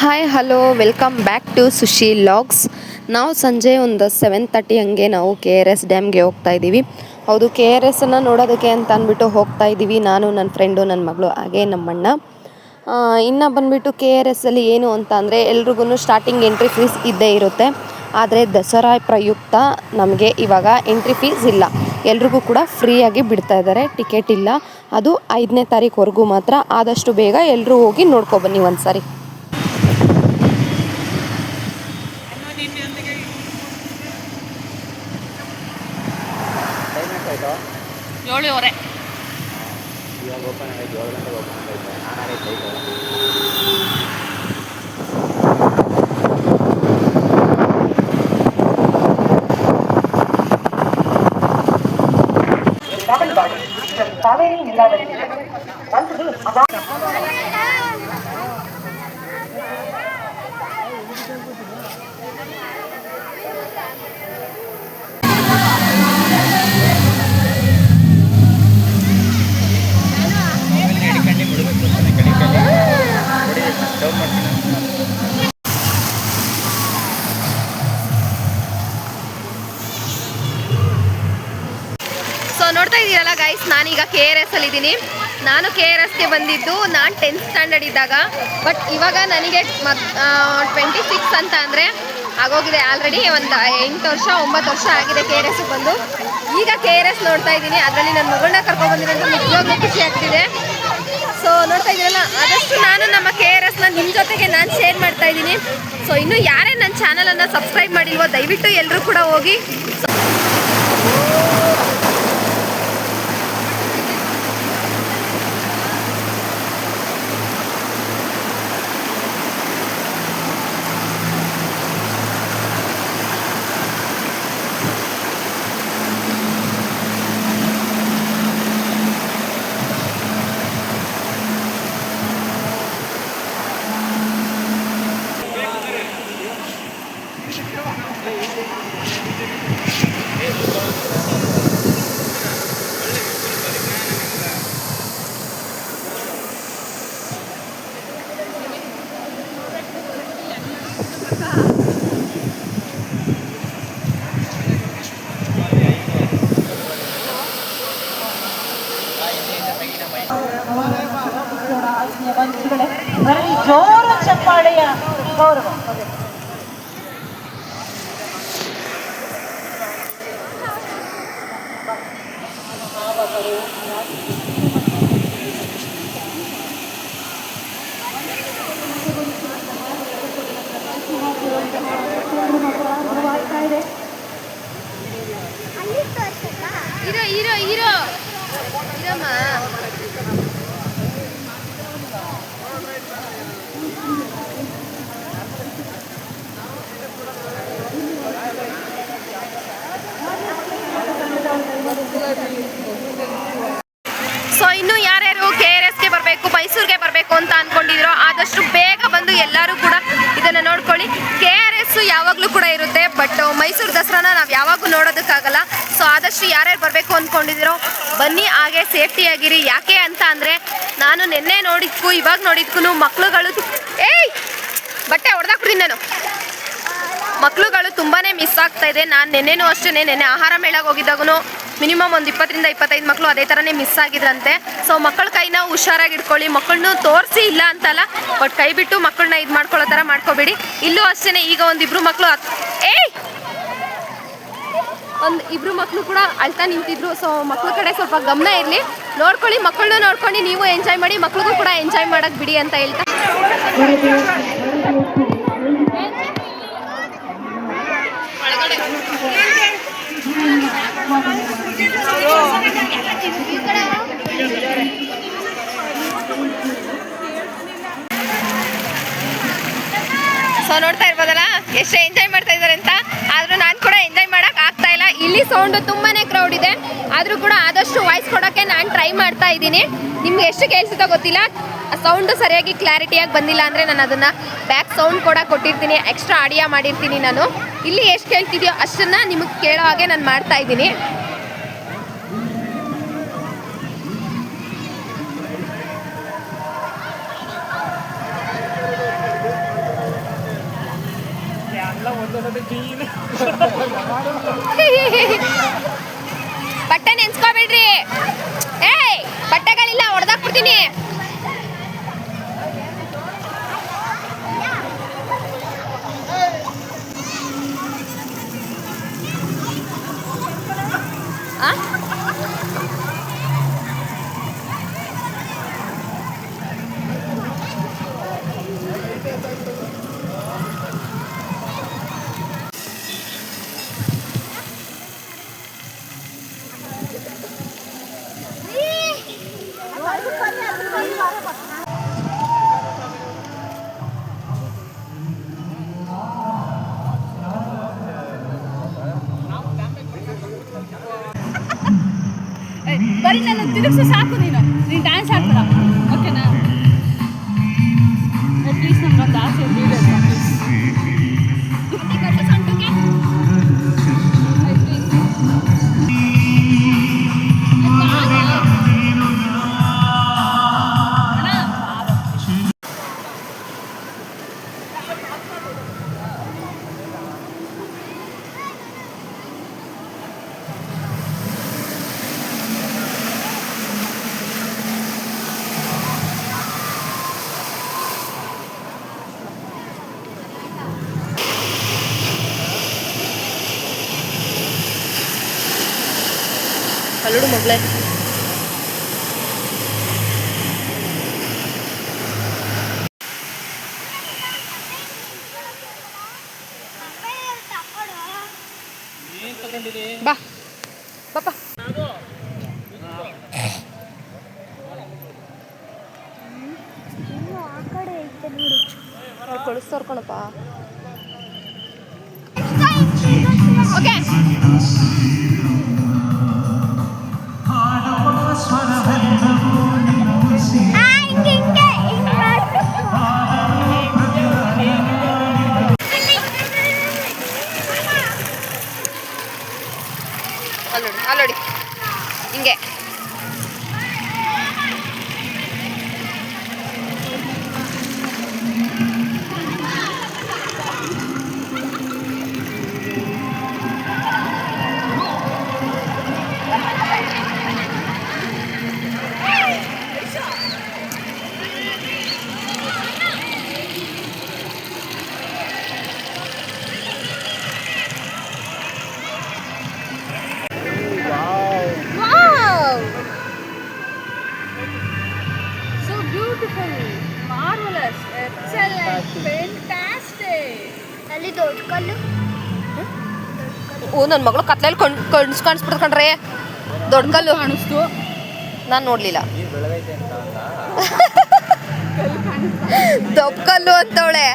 Hi hello welcome back to Sushi logs ನಾವು ಸಂಜೆ ಒಂದು ಸೆವೆನ್ ತರ್ಟಿ ಹಂಗೆ ನಾವು ಕೆ ಆರ್ ಎಸ್ ಡ್ಯಾಮ್ಗೆ ಹೋಗ್ತಾ ಇದ್ದೀವಿ. ಹೌದು ಕೆ ಆರ್ ಎಸ್ಸನ್ನು ನೋಡೋದಕ್ಕೆ ಅಂತ ಅಂದ್ಬಿಟ್ಟು ಹೋಗ್ತಾ ಇದ್ದೀವಿ. ನಾನು ನನ್ನ ಫ್ರೆಂಡು ನನ್ನ ಮಗಳು, ಹಾಗೆ ನಮ್ಮಣ್ಣ. ಇನ್ನು ಬಂದ್ಬಿಟ್ಟು ಕೆ ಆರ್ ಎಸ್ಸಲ್ಲಿ ಏನು ಅಂತ ಅಂದರೆ ಎಲ್ರಿಗೂ ಸ್ಟಾರ್ಟಿಂಗ್ ಎಂಟ್ರಿ ಫೀಸ್ ಇದ್ದೇ ಇರುತ್ತೆ. ಆದರೆ ದಸರಾ ಪ್ರಯುಕ್ತ ನಮಗೆ ಇವಾಗ ಎಂಟ್ರಿ ಫೀಸ್ ಇಲ್ಲ. ಎಲ್ರಿಗೂ ಕೂಡ ಫ್ರೀಯಾಗಿ ಬಿಡ್ತಾ ಇದ್ದಾರೆ. ಟಿಕೆಟ್ ಇಲ್ಲ. ಅದು ಐದನೇ ತಾರೀಕುವರೆಗೂ ಮಾತ್ರ. ಆದಷ್ಟು ಬೇಗ ಎಲ್ಲರೂ ಹೋಗಿ ನೋಡ್ಕೊಬನ್ನಿ ಒಂದು ಸಾರಿ ಏಳುವರೆ ಇವಾಗ ಓಪನ್ ಆಗೈತೆ ಏಳು ಗಂಟೆಗೆ ಓಪನ್ ಆಗೈತೆ ನಾನು ಆಗೈತೆ ಐದು ಸೊ ನಾನೀಗ ಕೆ ಆರ್ ಎಸ್ ಅಲ್ಲಿ ಇದ್ದೀನಿ. ನಾನು ಕೆ ಆರ್ ಎಸ್ಗೆ ಬಂದಿದ್ದು ನಾನು ಟೆಂತ್ ಸ್ಟ್ಯಾಂಡರ್ಡ್ ಇದ್ದಾಗ. ಬಟ್ ಇವಾಗ ನನಗೆ ಟ್ವೆಂಟಿ ಸಿಕ್ಸ್ ಅಂತ ಅಂದರೆ ಆಗೋಗಿದೆ ಆಲ್ರೆಡಿ ಒಂದು ಎಂಟು ವರ್ಷ, ಒಂಬತ್ತು ವರ್ಷ ಆಗಿದೆ ಕೆ ಆರ್ ಎಸ್ಗೆ ಬಂದು. ಈಗ ಕೆ ಆರ್ ಎಸ್ ನೋಡ್ತಾ ಇದ್ದೀನಿ. ಅದರಲ್ಲಿ ನನ್ನ ಮಗಳನ್ನ ಕರ್ಕೊಂಡು ಬಂದಿರೋದು ನಿಜವಾಗ್ಲೂ ಖುಷಿ ಆಗ್ತಿದೆ. ಸೊ ನೋಡ್ತಾ ಇದ್ದೀರಲ್ಲ, ಆದಷ್ಟು ನಾನು ನಮ್ಮ ಕೆ ಆರ್ ಎಸ್ನ ನಿಮ್ಮ ಜೊತೆಗೆ ನಾನು ಶೇರ್ ಮಾಡ್ತಾ ಇದ್ದೀನಿ. ಸೊ ಇನ್ನು ಯಾರೇ ನನ್ನ ಚಾನಲನ್ನು ಸಬ್ಸ್ಕ್ರೈಬ್ ಮಾಡಿಲ್ವೋ, ದಯವಿಟ್ಟು ಎಲ್ಲರೂ ಕೂಡ ಹೋಗಿ. ಜೋರು ಚಪ್ಪಾಳೆಯ ಗೌರವ ಇರೋ ಇರೋ ಇರೋ ಬಟ್ ಮೈಸೂರು ದಸರಾನ ನಾವು ಯಾವಾಗೂ ನೋಡೋದಕ್ಕಾಗಲ್ಲ. ಸೊ ಆದಷ್ಟು ಯಾರ್ಯಾರು ಬರಬೇಕು ಅಂದ್ಕೊಂಡಿದ್ದೀರೋ ಬನ್ನಿ, ಹಾಗೆ ಸೇಫ್ಟಿಯಾಗಿರಿ ಯಾಕೆ ಅಂತ ಅಂದರೆ, ನಾನು ನಿನ್ನೆ ನೋಡಿದ್ಕು, ಇವಾಗ ನೋಡಿದ್ಕು ಮಕ್ಳುಗಳು ಏಯ್! ಬಟ್ಟೆ ಹೊಡೆದಾಕ್ಬಿಡ್ತೀನಿ ನಾನು. ಮಕ್ಳುಗಳು ತುಂಬಾ ಮಿಸ್ ಆಗ್ತಾ ಇದೆ. ನಾನು ನೆನ್ನೆನೂ ಅಷ್ಟೇ ನೆನ್ನೆ ಆಹಾರ ಮೇಳಕ್ಕೆ ಹೋಗಿದ್ದಾಗೂ ಮಿನಿಮಮ್ ಒಂದು ಇಪ್ಪತ್ತರಿಂದ ಇಪ್ಪತ್ತೈದು ಮಕ್ಕಳು ಅದೇ ಥರನೇ ಮಿಸ್ ಆಗಿದ್ರಂತೆ. ಸೊ ಮಕ್ಕಳ ಕೈನ ಹುಷಾರಾಗಿ ಇಟ್ಕೊಳ್ಳಿ. ಮಕ್ಕಳನ್ನು ತೋರಿಸಿ ಇಲ್ಲ ಅಂತಲ್ಲ, ಬಟ್ ಕೈ ಬಿಟ್ಟು ಮಕ್ಕಳನ್ನ ಇದು ಮಾಡ್ಕೊಳ್ಳೋ ಥರ ಮಾಡ್ಕೋಬೇಡಿ. ಇಲ್ಲೂ ಅಷ್ಟೇ ಈಗ ಒಂದಿಬ್ರು ಮಕ್ಕಳು ಏಯ್! ಒಂದು ಇಬ್ರು ಮಕ್ಕಳು ಕೂಡ ಅಳ್ತಾ ನಿಂತಿದ್ರು. ಸೊ ಮಕ್ಳ ಕಡೆ ಸ್ವಲ್ಪ ಗಮನ ಇರಲಿ. ನೋಡ್ಕೊಳ್ಳಿ ಮಕ್ಕಳನ್ನು ನೋಡ್ಕೊಂಡು ನೀವು ಎಂಜಾಯ್ ಮಾಡಿ ಮಕ್ಕಳಿಗೂ ಕೂಡ ಎಂಜಾಯ್ ಮಾಡಕ್ ಬಿಡಿ ಅಂತ ಹೇಳ್ತಾ. ಸೊ ನೋಡ್ತಾ ಇರ್ಬೋದಲ್ಲ? ಎಷ್ಟು ಎಂಜಾಯ್ ಮಾಡ್ತಾ ಇದ್ದಾರೆ ಅಂತ ಆದ್ರೂ ನಾನು ಕೂಡ ಎಂಜಾಯ್ ಮಾಡಕ್ ಆಗ್ತಾ ಇಲ್ಲ ಸೌಂಡ್ ತುಂಬಾನೇ ಕ್ರೌಡ್ ಇದೆ. ಆದರೂ ಕೂಡ ಆದಷ್ಟು ವಾಯ್ಸ್ ಕೊಡೋಕ್ಕೆ ನಾನು ಟ್ರೈ ಮಾಡ್ತಾ ಇದ್ದೀನಿ. ನಿಮ್ಗೆ ಎಷ್ಟು ಕೇಳಿಸುತ್ತೋ ಗೊತ್ತಿಲ್ಲ. ಸೌಂಡ್ ಸರಿಯಾಗಿ ಕ್ಲಾರಿಟಿಯಾಗಿ ಬಂದಿಲ್ಲ ಅಂದರೆ ನಾನು ಅದನ್ನು ಬ್ಯಾಕ್ ಸೌಂಡ್ ಕೂಡ ಕೊಟ್ಟಿರ್ತೀನಿ. ಎಕ್ಸ್ಟ್ರಾ ಆಡಿಯೋ ಮಾಡಿರ್ತೀನಿ ನಾನು. ಇಲ್ಲಿ ಎಷ್ಟು ಕೇಳ್ತಿದ್ಯೋ ಅಷ್ಟನ್ನು ನಿಮಗೆ ಕೇಳೋ ಹಾಗೆ ನಾನು ಮಾಡ್ತಾ ಇದ್ದೀನಿ. ಬಟ್ಟೆ ನೆನ್ಸ್ಕೊಬೇಡ್ರಿ. ಏಯ್ ಬಟ್ಟೆಗಳಿಲ್ಲ ಹೊಡೆದಾಕ್ಬಿಡ್ತೀನಿ ಬರೀ ನನ್ನ ತಿರುಗಿಸು ಸಾಕು ನೀನು ಅಲ್ಲೋಡು ಮಗಳೇ. ಬಾ. ಪಾಪ ಕಳಿಸ್ತವ್ರ ಹಿಂಗೆ ನನ್ನ ಮಗಳು ಕತ್ಲೆಯಲ್ಲಿ ಕಣ್ ಕಣ್ಸ್ ಕಾಣಿಸ್ಬಿಡ್ತು ಕಣ್ರಿ. ದೊಡ್ಡ ಕಲ್ಲು. ಕಾಣಿಸ್ತು. ನಾನು ನೋಡ್ಲಿಲ್ಲ. ದೊಡ್ಡ ಕಲ್ಲು ಅಂತವಳೆ.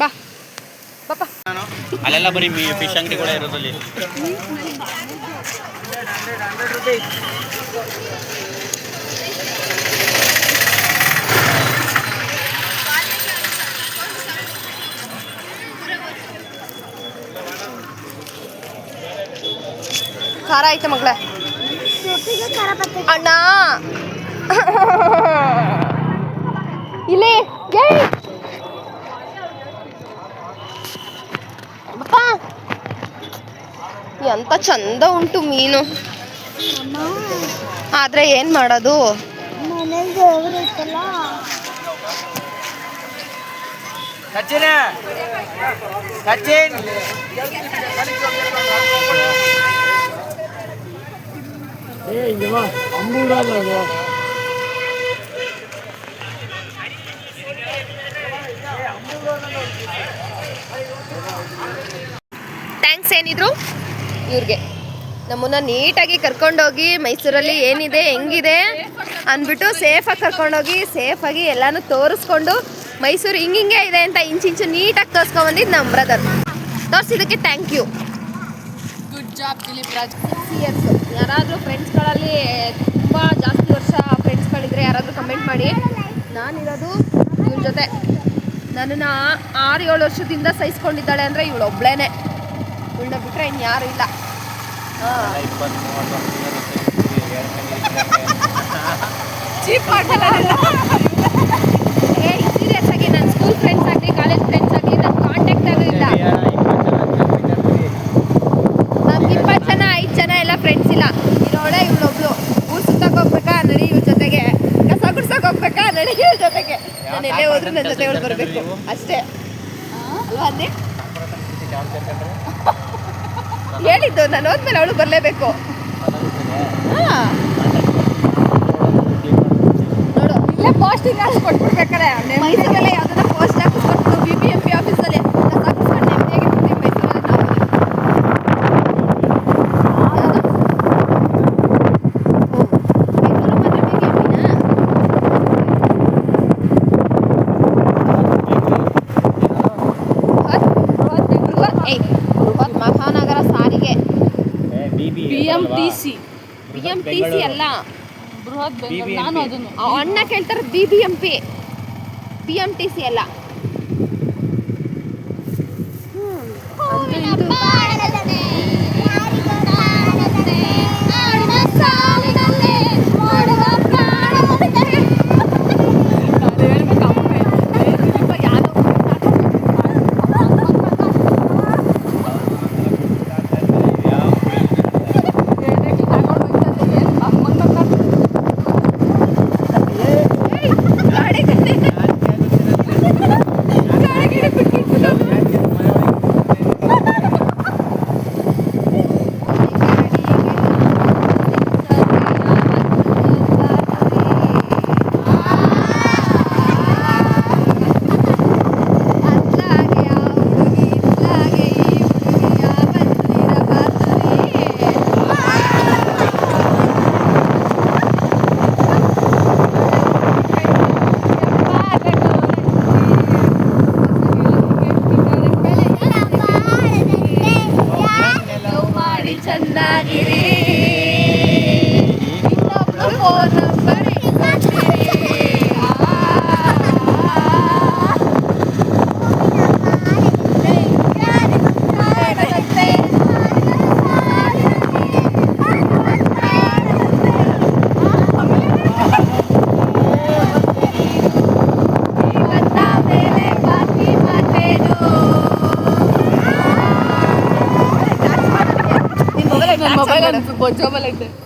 ಬಾ. ಪಾಪ ಅಲ್ಲೆಲ್ಲ ಬರೀ ಫಿಶ್ ಅಂಗಡಿಗಳೇ ಇರೋದಲ್ಲಿ ಖಾರ ಐತೆ ಮಗಳ. ಅಣ್ಣ. ಇಲ್ಲಿ ಎಂತ ಚಂದ ಉಂಟು ಮೀನು. ಆದ್ರೆ ಏನ್ ಮಾಡೋದು? ಥ್ಯಾಂಕ್ಸ್ ಏನಿದ್ರು? ಇವ್ರಿಗೆ. ನಮ್ಮನ್ನ ನೀಟಾಗಿ ಕರ್ಕೊಂಡೋಗಿ ಮೈಸೂರಲ್ಲಿ ಏನಿದೆ, ಹೆಂಗಿದೆ ಅಂದ್ಬಿಟ್ಟು ಸೇಫಾಗಿ ಕರ್ಕೊಂಡೋಗಿ ಸೇಫಾಗಿ ಎಲ್ಲಾನು ತೋರಿಸ್ಕೊಂಡು ಮೈಸೂರು ಹಿಂಗಿಂಗೆ ಇದೆ ಅಂತ ಇಂಚಿಂಚು ನೀಟಾಗಿ ತೋರಿಸ್ಕೊಂಬಂದಿದ್ದು ನಮ್ಮ ಬ್ರದರ್ ತೋರಿಸಿದ್ದಕ್ಕೆ thank you job Dileep Raj. Six years ಯಾರಾದರೂ ಫ್ರೆಂಡ್ಸ್ಗಳಲ್ಲಿ ತುಂಬ ಜಾಸ್ತಿ ವರ್ಷ ಫ್ರೆಂಡ್ಸ್ಗಳಿದ್ರೆ ಯಾರಾದರೂ ಕಮೆಂಟ್ ಮಾಡಿ. ನಾನಿರೋದು ಇವ್ರ ಜೊತೆ. ನನ್ನನ್ನು ಆರು ಏಳು ವರ್ಷದಿಂದ ಸಹಿಸ್ಕೊಂಡಿದ್ದಾಳೆ ಅಂದರೆ ಇವಳು ಒಬ್ಳೇನೆ. ಇವಳನ್ನ ಬಿಟ್ಟರೆ ಇನ್ಯಾರು ಇಲ್ಲ. ಚೀಪ್ ಮಾಡ್ತಾರೆ ಅಷ್ಟೇ ಅಲ್ವಾ ಅಂದೆ ಹೇಳಿದ್ದು ನಾನು ಹೋದ್ಮೇಲೆ ಅವಳು ಬರಲೇಬೇಕು. ಹಾಂ. ನೋಡು ಇಲ್ಲೇ ಪೋಸ್ಟಿಂಗ್ ಕೊಟ್ಬಿಡ್ಬೇಕಾರೆ ಮೈಸೂರಲ್ಲೇ ಯಾವ್ದಾರ ಪೋಸ್ಟ್ ಹಾಕಿಸ್ಕೊಂಡು ಬಿ ಬಿ ಎಂ ಪಿ ಆಫೀಸಲ್ಲಿ ಕಸ ಹಾಕಿಸ್ಕೊಂಡು ನೆಮ್ಮದಿಯಾಗಿರ್ತೀವಿ ಮೈಸೂರಲ್ಲಿ ನಾವು ಮಹಾನಗರ ಸಾರಿಗೆ. B M T C. B M T C ಅಲ್ಲ ಬೃಹತ್ ಬೆಂಗಳೂರು. ನಾನು ಅದನ್ನು. ಅಣ್ಣ ಕೇಳ್ತಾರೆ B B M P. B M T C ಅಲ್ಲ. ಗಾಡಿ ನಿನ್ ಮೊಬೈಲ್ ನನ್ನ ಮೊಬೈಲ್ ಬೊಜ್ಜೋಬಲ್ ಐತೆ